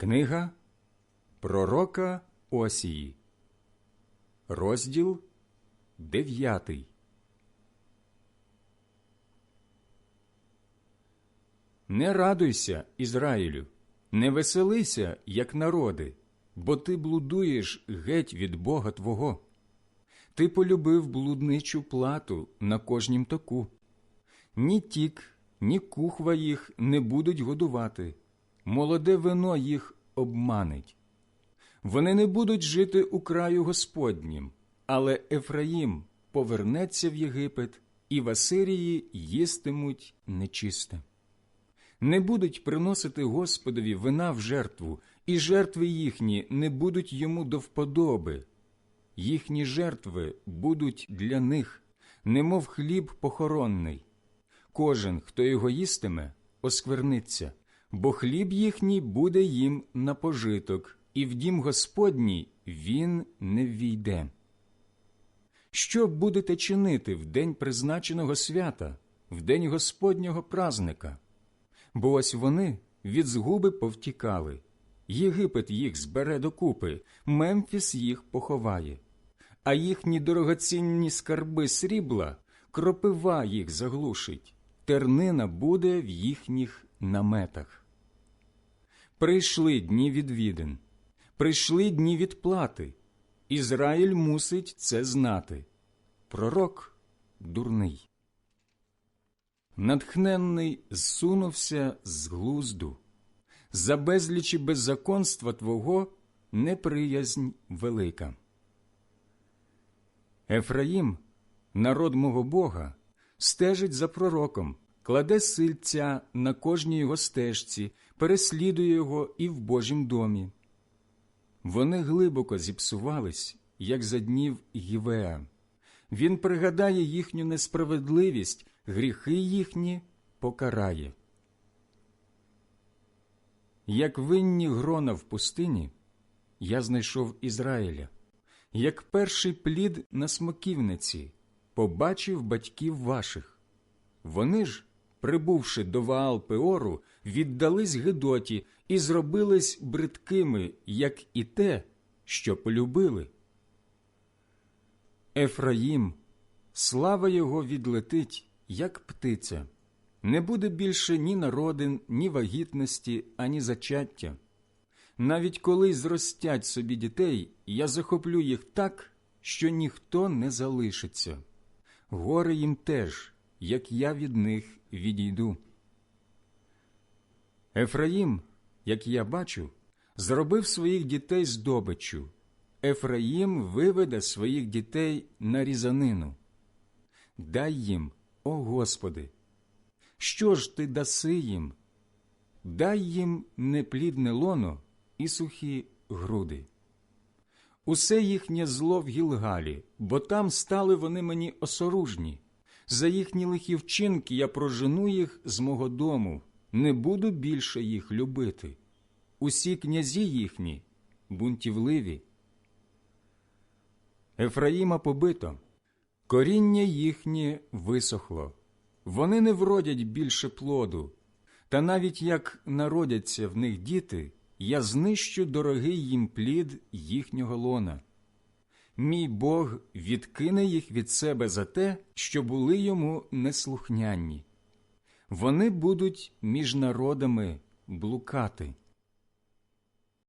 Книга Пророка Осії, розділ дев'ятий. Не радуйся, Ізраїлю, не веселися, як народи, бо ти блудуєш геть від Бога Твого. Ти полюбив блудничу плату на кожнім току. Ні тік, ні кухва їх не будуть годувати, молоде вино їх обманить. Вони не будуть жити у краю Господнім, але Ефраїм повернеться в Єгипет, і в Асирії їстимуть нечисте. Не будуть приносити Господові вина в жертву, і жертви їхні не будуть йому до вподоби. Їхні жертви будуть для них, немов хліб похоронний. Кожен, хто його їстиме, оскверниться, бо хліб їхній буде їм на пожиток, і в дім Господній він не ввійде. Що будете чинити в день призначеного свята, в день Господнього празника? Бо ось вони від згуби повтікали. Єгипет їх збере докупи, Мемфіс їх поховає, а їхні дорогоцінні скарби срібла, кропива їх заглушить, тернина буде в їхніх наметах. Прийшли дні відвідин, прийшли дні відплати. Ізраїль мусить це знати. Пророк дурний. Натхненний зсунувся з глузду. За безлічі беззаконства Твого неприязнь велика. Ефраїм, народ мого Бога, стежить за пророком, кладе сильця на кожній його стежці, переслідує його і в Божім домі. Вони глибоко зіпсувались, як за днів Гівеа. Він пригадає їхню несправедливість, гріхи їхні покарає. Як винні грона в пустині, я знайшов Ізраїля, як перший плід на смоківниці, побачив батьків ваших. Вони ж, прибувши до Ваал Пеору, віддались Гедоті і зробились бридкими, як і те, що полюбили. Ефраїм, слава його відлетить, як птиця. Не буде більше ні народин, ні вагітності, ані зачаття. Навіть коли зростять собі дітей, я захоплю їх так, що ніхто не залишиться. Горе їм теж, як я від них відійду. Ефраїм, як я бачу, зробив своїх дітей здобиччю. Ефраїм виведе своїх дітей на різанину. Дай їм, о Господи, що ж ти даси їм? Дай їм неплідне лоно і сухі груди. Усе їхнє зло в Гілгалі, бо там стали вони мені осоружні. За їхні лихі вчинки я прожену їх з мого дому, не буду більше їх любити. Усі князі їхні бунтівливі. Ефраїма побито, коріння їхнє висохло, вони не вродять більше плоду, та навіть як народяться в них діти, я знищу дорогий їм плід їхнього лона. Мій Бог відкине їх від себе за те, що були йому неслухняні. Вони будуть між народами блукати.